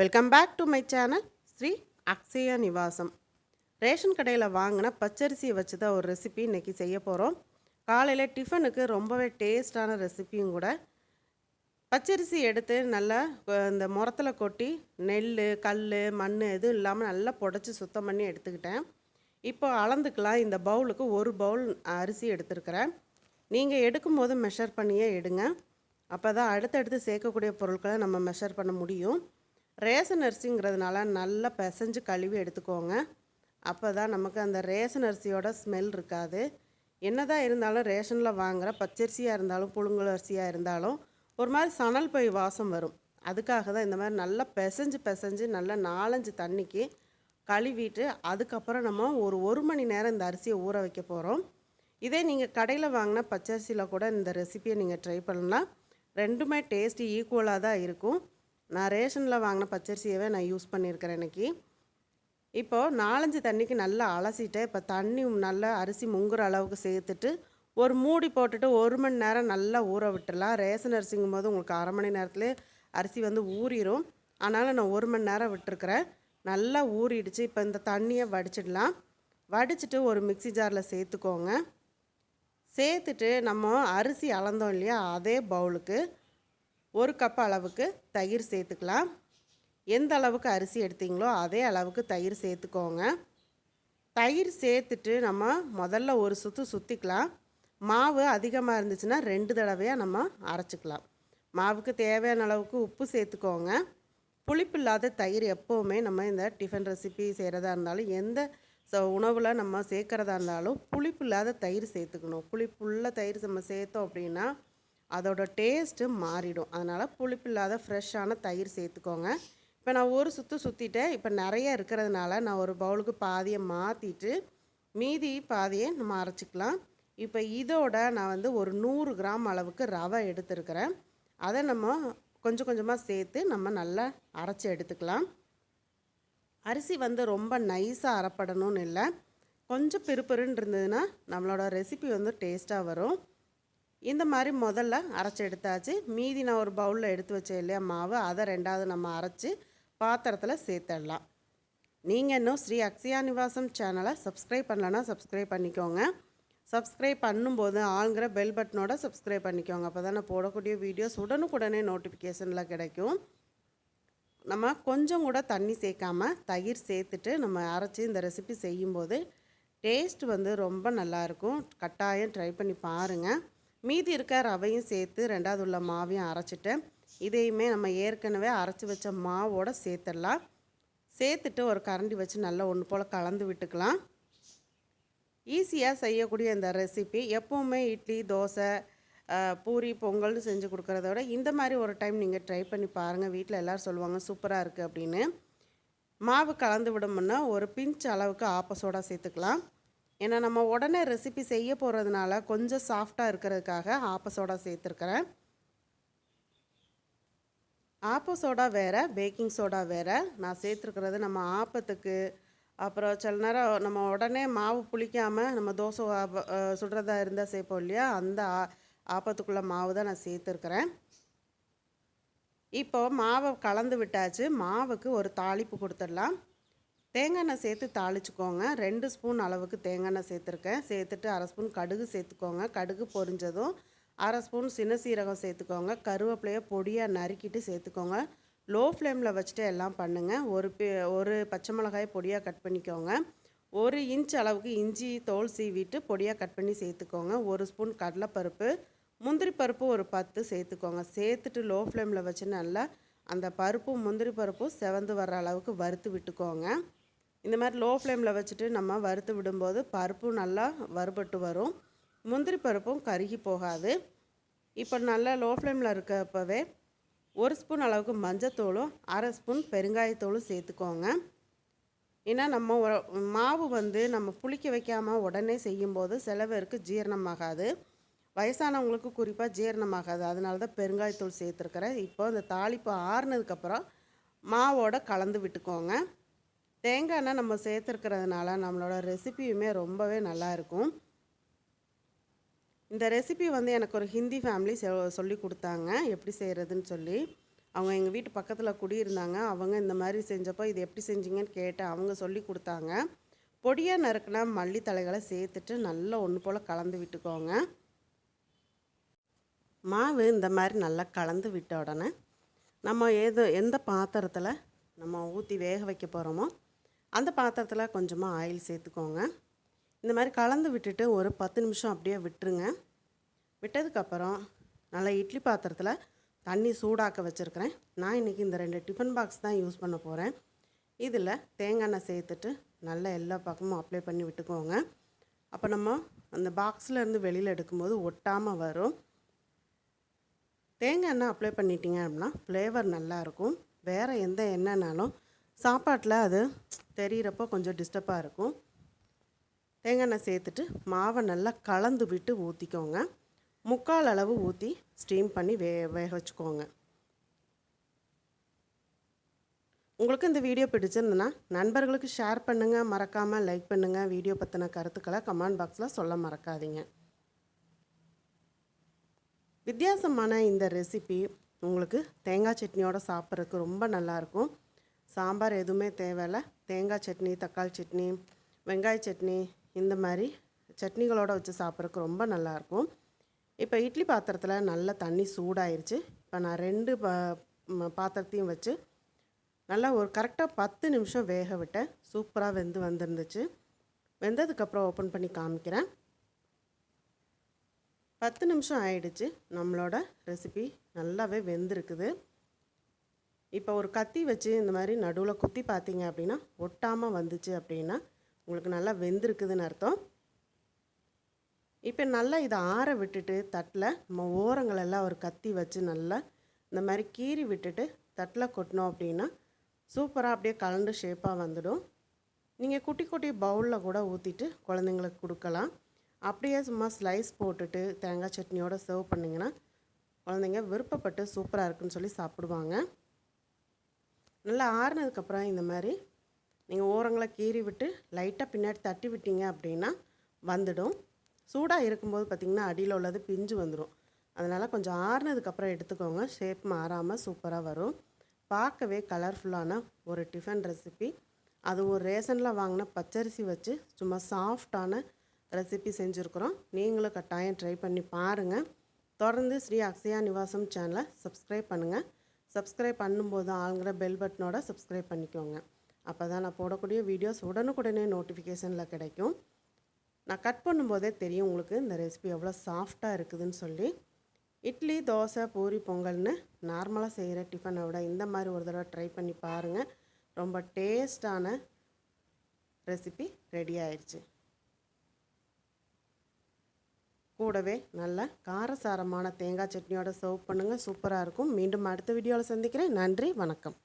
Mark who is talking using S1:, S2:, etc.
S1: Welcome back to my channel Sri Akshaya Nivasam ration கடையில் வாங்கின பச்சரிசியை வச்சு தான் ஒரு ரெசிபி இன்றைக்கி செய்ய போகிறோம் காலையில் டிஃபனுக்கு ரொம்பவே டேஸ்டான ரெசிப்பியும் கூட. பச்சரிசி எடுத்து நல்லா இந்த முரத்தில் கொட்டி நெல் கல் மண் எதுவும் இல்லாமல் நல்லா புடச்சி சுத்தம் பண்ணி எடுத்துக்கிட்டேன். இப்போ அளந்துக்கலாம். இந்த பவுலுக்கு ஒரு பவுல் அரிசி எடுத்துருக்கிறேன். நீங்கள் எடுக்கும்போது மெஷர் பண்ணியே எடுங்க. அப்போ தான் அடுத்தடுத்து சேர்க்கக்கூடிய பொருட்களை நம்ம மெஷர் பண்ண முடியும். ரேசன் அரிசிங்கிறதுனால நல்லா பிசைஞ்சு கழுவி எடுத்துக்கோங்க. அப்போ தான் நமக்கு அந்த ரேஷன் அரிசியோட ஸ்மெல் இருக்காது. என்னதான் இருந்தாலும் ரேஷனில் வாங்குகிற பச்சரிசியாக இருந்தாலும் புழுங்கல் அரிசியாக இருந்தாலும் ஒரு மாதிரி சணல் பை வாசம் வரும். அதுக்காக தான் இந்த மாதிரி நல்லா பிசைஞ்சு பிசைஞ்சு நல்லா நாலஞ்சு தண்ணிக்கு கழுவிட்டு அதுக்கப்புறம் நம்ம ஒரு ஒரு மணி நேரம் இந்த அரிசியை ஊற வைக்க போகிறோம் இதே நீங்கள் கடையில் வாங்கினா பச்சரிசியில் கூட இந்த ரெசிபியை நீங்கள் ட்ரை பண்ணலாம். ரெண்டுமே டேஸ்ட்டு ஈக்குவலாக தான் இருக்கும். நான் ரேஷனில் வாங்கின பச்சரிசியவே நான் யூஸ் பண்ணியிருக்கிறேன் இன்னைக்கு. இப்போது நாலஞ்சு தண்ணிக்கு நல்லா அலசிட்டு இப்போ தண்ணி நல்லா அரிசி முங்குற அளவுக்கு சேர்த்துட்டு ஒரு மூடி போட்டுட்டு ஒரு மணி நேரம் நல்லா ஊற விட்டுடலாம் ரேஷன் அரிசிங்கும் போது உங்களுக்கு அரை மணி நேரத்துலேயே அரிசி வந்து ஊறிடும் அதனால் நான் ஒரு மணி நேரம் விட்டுருக்குறேன். நல்லா ஊறிடுச்சு. இப்போ இந்த தண்ணியை வடிச்சிடலாம். வடிச்சிட்டு ஒரு மிக்ஸி ஜாரில் சேர்த்துக்கோங்க. சேர்த்துட்டு நம்ம அரிசி அளந்தோம் இல்லையா? அதே பவுலுக்கு ஒரு கப் அளவுக்கு தயிர் சேர்த்துக்கலாம். எந்த அளவுக்கு அரிசி எடுத்தீங்களோ அதே அளவுக்கு தயிர் சேர்த்துக்கோங்க. தயிர் சேர்த்துட்டு நம்ம முதல்ல ஒரு சுற்று சுற்றிக்கலாம் மாவு அதிகமாக இருந்துச்சுன்னா ரெண்டு தடவையாக நம்ம அரைச்சிக்கலாம். மாவுக்கு தேவையான அளவுக்கு உப்பு சேர்த்துக்கோங்க. புளிப்பு இல்லாத தயிர் எப்போவுமே நம்ம இந்த டிஃபன் ரெசிபி செய்கிறதா இருந்தாலும் எந்த ச உணவில் நம்ம சேர்க்குறதா இருந்தாலும் புளிப்பு இல்லாத தயிர் சேர்த்துக்கணும். புளிப்புள்ள தயிர் நம்ம சேர்த்தோம் அப்படின்னா அதோட டேஸ்ட்டு மாறிடும். அதனால் புளிப்பு இல்லாத ஃப்ரெஷ்ஷான தயிர் சேர்த்துக்கோங்க. இப்போ நான் ஒரு சுற்று சுற்றிட்டேன் இப்போ நிறைய இருக்கிறதுனால நான் ஒரு பவுலுக்கு பாதியை மாற்றிட்டு மீதி பாதியை நம்ம அரைச்சிக்கலாம். இப்போ இதோட நான் வந்து ஒரு நூறு கிராம் அளவுக்கு ரவை எடுத்துருக்கிறேன். அதை நம்ம கொஞ்சம் கொஞ்சமாக சேர்த்து நம்ம நல்லா அரைச்சி எடுத்துக்கலாம். அரிசி வந்து ரொம்ப நைஸாக அரைப்படணும்னு இல்லை. கொஞ்சம் பிறுபிறுன்னு இருந்ததுன்னா நம்மளோட ரெசிபி வந்து டேஸ்ட்டாக வரும். இந்த மாதிரி முதல்ல அரைச்சி எடுத்தாச்சு. மீதி நான் ஒரு பவுலில் எடுத்து வச்சேன் இல்லையா மாவு. அதை ரெண்டாவது நம்ம அரைச்சி பாத்திரத்தில் சேர்த்துடலாம். நீங்கள் இன்னும் ஸ்ரீ அக்ஷயா நிவாசம் சேனலை சப்ஸ்கிரைப் பண்ணலன்னா சப்ஸ்கிரைப் பண்ணிக்கோங்க. சப்ஸ்கிரைப் பண்ணும்போது ஆளுங்கிற பெல் பட்டனோட சப்ஸ்கிரைப் பண்ணிக்கோங்க. அப்போ தான் நான் போடக்கூடிய வீடியோஸ் உடனுக்குடனே நோட்டிஃபிகேஷனில் கிடைக்கும். நம்ம கொஞ்சம் கூட தண்ணி சேர்க்காம தயிர் சேர்த்துட்டு நம்ம அரைச்சி இந்த ரெசிபி செய்யும்போது டேஸ்ட் வந்து ரொம்ப நல்லாயிருக்கும் கட்டாயம் ட்ரை பண்ணி பாருங்கள் மீதி இருக்க ரவையும் சேர்த்து ரெண்டாவது உள்ள மாவையும் அரைச்சிட்டு இதையுமே நம்ம ஏற்கனவே அரைச்சி வச்ச மாவோட சேர்த்துடலாம். சேர்த்துட்டு ஒரு கரண்டி வச்சு நல்லா ஒன்று போல் கலந்து விட்டுக்கலாம். ஈஸியாக செய்யக்கூடிய இந்த ரெசிபி எப்போவுமே இட்லி தோசை பூரி பொங்கல்னு செஞ்சு கொடுக்குறத விட இந்த மாதிரி ஒரு டைம் நீங்கள் ட்ரை பண்ணி பாருங்கள் வீட்டில் எல்லோரும் சொல்லுவாங்க சூப்பராக இருக்குது அப்படின்னு. மாவு கலந்து விடமுன்னா ஒரு பிஞ்ச் அளவுக்கு ஆப்பசோடா சேர்த்துக்கலாம். ஏன்னா நம்ம உடனே ரெசிபி செய்ய போகிறதுனால கொஞ்சம் சாஃப்டாக இருக்கிறதுக்காக ஆப்ப சோடா சேர்த்துருக்குறேன். ஆப்ப சோடா வேறு பேக்கிங் சோடா வேறு. நான் சேர்த்துருக்கிறது நம்ம ஆப்பத்துக்கு. அப்புறம் சில நேரம் நம்ம உடனே மாவு புளிக்காமல் நம்ம தோசை சுடுறதா இருந்தால் சேர்ப்போம் இல்லையா? அந்த ஆ- மாவு தான் நான் சேர்த்துருக்குறேன். இப்போ மாவை கலந்து விட்டாச்சு. மாவுக்கு ஒரு தாளிப்பு கொடுத்துடலாம். தேங்காய் எண்ணெய் சேர்த்து தாளிச்சுக்கோங்க. ரெண்டு ஸ்பூன் அளவுக்கு தேங்காய் எண்ணெய் சேர்த்துருக்கேன். சேர்த்துட்டு அரை ஸ்பூன் கடுகு சேர்த்துக்கோங்க. கடுகு பொரிஞ்சதும் அரை ஸ்பூன் சின்ன சீரகம் சேர்த்துக்கோங்க. கருவேப்பிலையை பொடியாக நறுக்கிட்டு சேர்த்துக்கோங்க. லோ ஃப்ளேமில் வச்சுட்டு எல்லாம் பண்ணுங்கள் ஒரு பே ஒரு பச்சை மிளகாய் பொடியாக கட் பண்ணிக்கோங்க. ஒரு இன்ச் அளவுக்கு இஞ்சி தோல் சீவிட்டு பொடியாக கட் பண்ணி சேர்த்துக்கோங்க. ஒரு ஸ்பூன் கடலைப்பருப்பு முந்திரி பருப்பு ஒரு பத்து சேர்த்துக்கோங்க. சேர்த்துட்டு லோ ஃப்ளேமில் வச்சு நல்லா அந்த பருப்பும் முந்திரி பருப்பும் செவந்து வர்ற அளவுக்கு வறுத்து விட்டுக்கோங்க. இந்த மாதிரி லோ ஃப்ளேமில் வச்சுட்டு நம்ம வறுத்து விடும்போது பருப்பும் நல்லா வறுபட்டு வரும். முந்திரி பருப்பும் கருகி போகாது. இப்போ நல்லா லோ ஃப்ளேமில் இருக்கப்பவே ஒரு ஸ்பூன் அளவுக்கு மஞ்சத்தூளும் அரை ஸ்பூன் பெருங்காயத்தூளும் சேர்த்துக்கோங்க. ஏன்னா நம்ம மாவு வந்து நம்ம புளிக்க வைக்காமல் உடனே செய்யும்போது சில பேருக்கு ஜீரணமாகாது. வயசானவங்களுக்கு குறிப்பாக ஜீரணமாகாது. அதனால தான் பெருங்காயத்தூள் சேர்த்துருக்கிறேன். இப்போ அந்த தாளிப்பு ஆறுனதுக்கப்புறம் மாவோட கலந்து விட்டுக்கோங்க. தேங்காய் எண்ணெய் நம்ம சேர்த்துருக்கிறதுனால நம்மளோட ரெசிபியுமே ரொம்பவே நல்லா இருக்கும் இந்த ரெசிபி வந்து எனக்கு ஒரு ஹிந்தி ஃபேமிலி சொல்லி கொடுத்தாங்க. எப்படி செய்கிறதுன்னு சொல்லி. அவங்க எங்கள் வீட்டு பக்கத்தில் குடியிருந்தாங்க. அவங்க இந்த மாதிரி செஞ்சப்போ இது எப்படி செஞ்சீங்கன்னு கேட்டேன் அவங்க சொல்லி கொடுத்தாங்க. பொடியாக நறுக்கின மல்லித்தழைகளை சேர்த்துட்டு நல்லா ஒன்று போல் கலந்து விட்டுக்கோங்க. மாவு இந்த மாதிரி நல்லா கலந்து விட்ட உடனே நம்ம ஏதோ எந்த பாத்திரத்தில் நம்ம ஊற்றி வேக வைக்க போகிறோமோ அந்த பாத்திரத்தில் கொஞ்சமாக ஆயில் சேர்த்துக்கோங்க. இந்த மாதிரி கலந்து விட்டுட்டு ஒரு பத்து நிமிஷம் அப்படியே விட்டுருங்க. விட்டதுக்கப்புறம் நல்லா இட்லி பாத்திரத்தில் தண்ணி சூடாக்க வச்சுருக்கிறேன். நான் இன்றைக்கி இந்த ரெண்டு டிஃபன் பாக்ஸ் தான் யூஸ் பண்ண போகிறேன் இதில் தேங்காய் எண்ணெய் சேர்த்துட்டு நல்லா எல்லா பக்கமும் அப்ளை பண்ணி விட்டுக்கோங்க. அப்போ நம்ம அந்த பாக்ஸில் இருந்து வெளியில் எடுக்கும்போது ஒட்டாமல் வரும். தேங்காய் எண்ணெய் அப்ளை பண்ணிட்டீங்க அப்படின்னா ஃப்ளேவர் நல்லாயிருக்கும் வேறு எந்த எண்ணெய்னாலும் சாப்பாட்டில் அது தெரிகிறப்போ கொஞ்சம் டிஸ்டர்பாக இருக்கும். தேங்காய் எண்ணெய் சேர்த்துட்டு மாவை நல்லா கலந்து விட்டு ஊற்றிக்கோங்க முக்கால் அளவு ஊற்றி ஸ்டீம் பண்ணி வே வேக வச்சுக்கோங்க. உங்களுக்கு இந்த வீடியோ பிடிச்சிருந்ததுன்னா நண்பர்களுக்கு ஷேர் பண்ணுங்கள் மறக்காமல் லைக் பண்ணுங்கள் வீடியோ பற்றின கருத்துக்களை கமெண்ட் பாக்ஸில் சொல்ல மறக்காதீங்க. வித்தியாசமான இந்த ரெசிபி உங்களுக்கு தேங்காய் சட்னியோட சாப்பிட்றதுக்கு ரொம்ப நல்லாயிருக்கும் சாம்பார் எதுவுமே தேவையில்ல. தேங்காய் சட்னி தக்காளி சட்னி வெங்காய சட்னி இந்த மாதிரி சட்னிகளோடு வச்சு சாப்பிட்றதுக்கு ரொம்ப நல்லாயிருக்கும் இப்போ இட்லி பாத்திரத்தில் நல்ல தண்ணி சூடாயிருச்சு. இப்போ நான் ரெண்டு பா பாத்திரத்தையும் வச்சு நல்லா ஒரு கரெக்டாக பத்து நிமிஷம் வேக விட்டேன். சூப்பராக வெந்து வந்திருந்துச்சு. வெந்ததுக்கப்புறம் ஓப்பன் பண்ணி காமிக்கிறேன். பத்து நிமிஷம் ஆயிடுச்சு. நம்மளோட ரெசிபி நல்லாவே வெந்திருக்குது. இப்போ ஒரு கத்தி வச்சு இந்த மாதிரி நடுவில் குத்தி பார்த்தீங்க அப்படின்னா ஒட்டாமல் வந்துச்சு அப்படின்னா உங்களுக்கு நல்லா வெந்திருக்குதுன்னு அர்த்தம். இப்போ நல்லா இதை ஆற விட்டுட்டு தட்டில் நம்ம ஓரங்களெல்லாம் ஒரு கத்தி வச்சு நல்லா இந்த மாதிரி கீறி விட்டுட்டு தட்டில் கொட்டினோம் அப்படின்னா சூப்பராக அப்படியே கலண்டு ஷேப்பாக வந்துடும். நீங்கள் குட்டி குட்டி பவுலில் கூட ஊற்றிட்டு குழந்தைங்களுக்கு கொடுக்கலாம். அப்படியே சும்மா ஸ்லைஸ் போட்டுட்டு தேங்காய் சட்னியோடு சர்வ் பண்ணிங்கன்னா குழந்தைங்க விருப்பப்பட்டு சூப்பராக இருக்குன்னு சொல்லி சாப்பிடுவாங்க. நல்லா ஆறுனதுக்கப்புறம் இந்த மாதிரி நீங்கள் ஓரங்களை கீறி விட்டு லைட்டாக பின்னாடி தட்டி விட்டீங்க அப்படின்னா வந்துடும். சூடாக இருக்கும்போது பார்த்திங்கன்னா அடியில் உள்ளது பிஞ்சு வந்துடும் அதனால் கொஞ்சம் ஆறுனதுக்கப்புறம் எடுத்துக்கோங்க. ஷேப் மாறாமல் சூப்பராக வரும். பார்க்கவே கலர்ஃபுல்லான ஒரு டிஃபன் ரெசிபி அது ஒரு ரேஷனில் வாங்கின பச்சரிசி வச்சு சும்மா சாஃப்டான ரெசிபி செஞ்சுருக்குறோம். நீங்களும் கட்டாயம் ட்ரை பண்ணி பாருங்கள் தொடர்ந்து ஸ்ரீ அக்ஷயா நிவாசம் சேனலை சப்ஸ்கிரைப் பண்ணுங்கள் சப்ஸ்கிரைப் பண்ணும்போது ஆளுங்கிற பெல் பட்டனோட சப்ஸ்கிரைப் பண்ணிக்கோங்க. அப்போ தான் நான் போடக்கூடிய வீடியோஸ் உடனுக்குடனே நோட்டிஃபிகேஷனில் கிடைக்கும். நான் கட் பண்ணும்போதே தெரியும் உங்களுக்கு இந்த ரெசிபி எவ்வளோ சாஃப்டாக இருக்குதுன்னு சொல்லி. இட்லி தோசை பூரி பொங்கல்னு நார்மலாக செய்கிற டிஃபனை விட இந்த மாதிரி ஒரு தடவை ட்ரை பண்ணி பாருங்கள் ரொம்ப டேஸ்டான ரெசிபி ரெடி ஆயிடுச்சு. கூடவே நல்ல காரசாரமான தேங்காய் சட்னியோட சர்வ் பண்ணுங்கள் சூப்பராக இருக்கும். மீண்டும் அடுத்த வீடியோவில் சந்திக்கிறேன். நன்றி வணக்கம்.